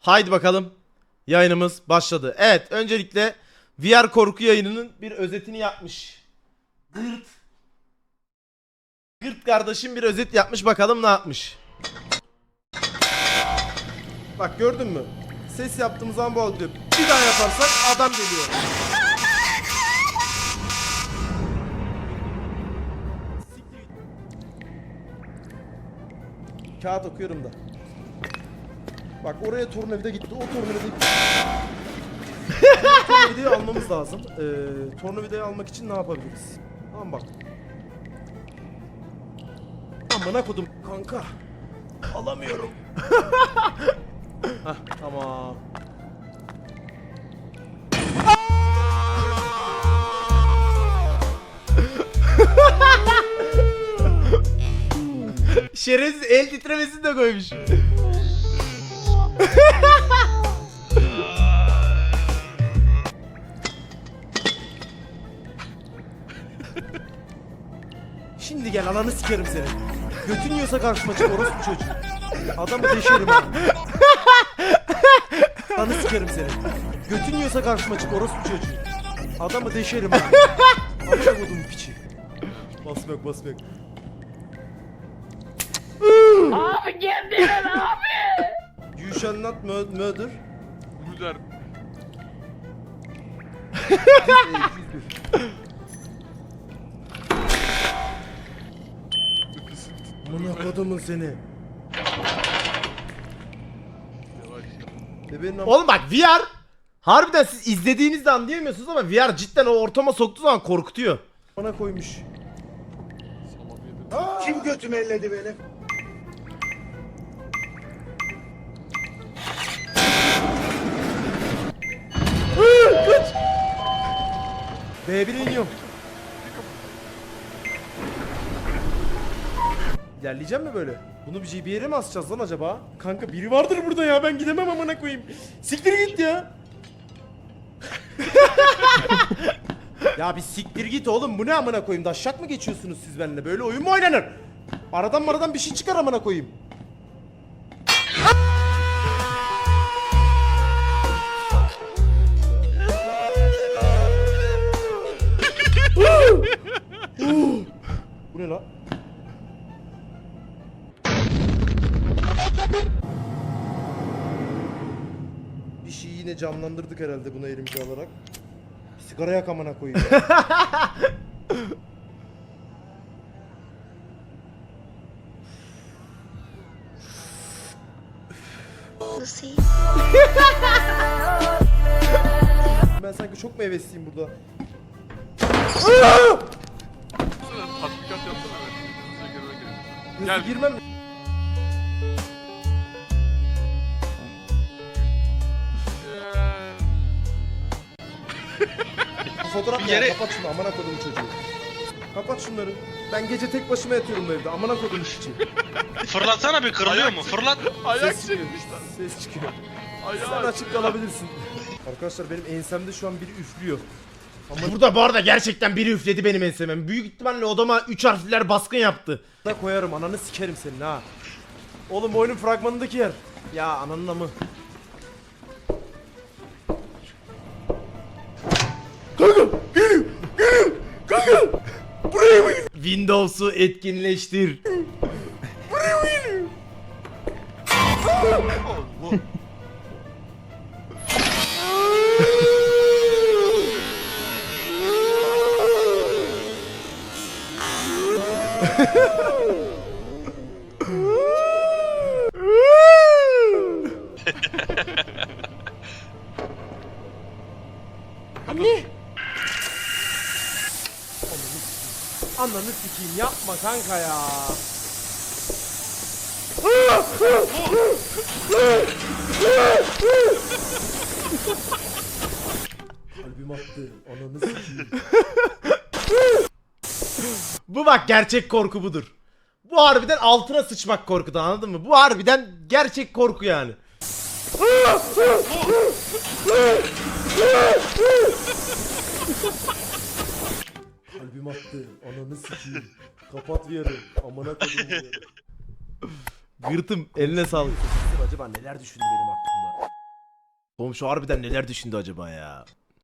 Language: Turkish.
Haydi bakalım. Yayınımız başladı. Evet öncelikle VR korku yayınının bir özetini yapmış. Gırt. Gırt kardeşim bir özet yapmış bakalım ne yapmış. Bak gördün mü? Ses yaptığımız zaman bu oluyor. Bir daha yaparsak adam geliyor. Kağıt okuyorum da. Bak oraya tornavida gitti. O tornavida gitti. tornavidayı almamız lazım. Ee, tornavidayı almak için ne yapabiliriz? Tamam bak. Amına kodum kanka. Alamıyorum. Hah tamam. Şerefsiz el titremesini de koymuş. Şimdi gel ananı sikerim seni. Götün yiyorsa karşıma çık orospu çocuğu. Adamı deşerim ha. Ananı sikerim seni. Götün yiyorsa karşıma çık orospu çocuğu. Adamı deşerim ha. Amına kodum piçi. Basma yok basma yok. Abi kendine abi. You shall not mur- murder. Müder. Kodumun seni. Bebeğin Oğlum bak VR harbiden siz izlediğinizde anlayamıyorsunuz ama VR cidden o ortama soktuğu zaman korkutuyor. Bana koymuş. Kim götümü elledi benim? Kaç. B1'e iniyorum. İlerleyeceğim mi böyle? Bunu bir bir yere mi asacağız lan acaba? Kanka biri vardır burada ya ben gidemem amına koyayım. Siktir git ya. ya bir siktir git oğlum bu ne amına koyayım? Daşşak mı geçiyorsunuz siz benimle? Böyle oyun mu oynanır? Aradan maradan bir şey çıkar amına koyayım. Bir şeyi yine canlandırdık herhalde bunu elimize alarak. Sigara yak amına koyayım. ya. Lucy. ben sanki çok mu hevesliyim burada? Yapsana Gel. girmem. Fotoğraf ya, kapat şunu amına kodum çocuğu. Kapat şunları. Ben gece tek başıma yatıyorum bu evde amına kodum için. Fırlatsana bir kırılıyor mu? Fırlat. Ayak Ses çıkıyor. çekmişler. Ses çıkıyor. Sen Ayak. açık kalabilirsin. Arkadaşlar benim ensemde şu an biri üflüyor. Ama burada bu arada gerçekten biri üfledi benim enseme. Büyük ihtimalle odama 3 harfler baskın yaptı. Da koyarım ananı sikerim senin ha. Oğlum oyunun fragmanındaki yer. Ya ananın amı. Kanka geliyor geliyor kanka. Buraya mı Windows'u etkinleştir. Allah. Anne. Ananı sikeyim yapma kanka ya. Kalbim attı. Ananı sikeyim. Bu bak gerçek korku budur. Bu harbiden altına sıçmak korkudan anladın mı? Bu harbiden gerçek korku yani. Kalbim attı. Ananı sikeyim. Kapat bir yarı. Amına koyayım Gırtım eline sağlık. Acaba neler düşündü benim hakkımda? Komşu harbiden neler düşündü acaba ya?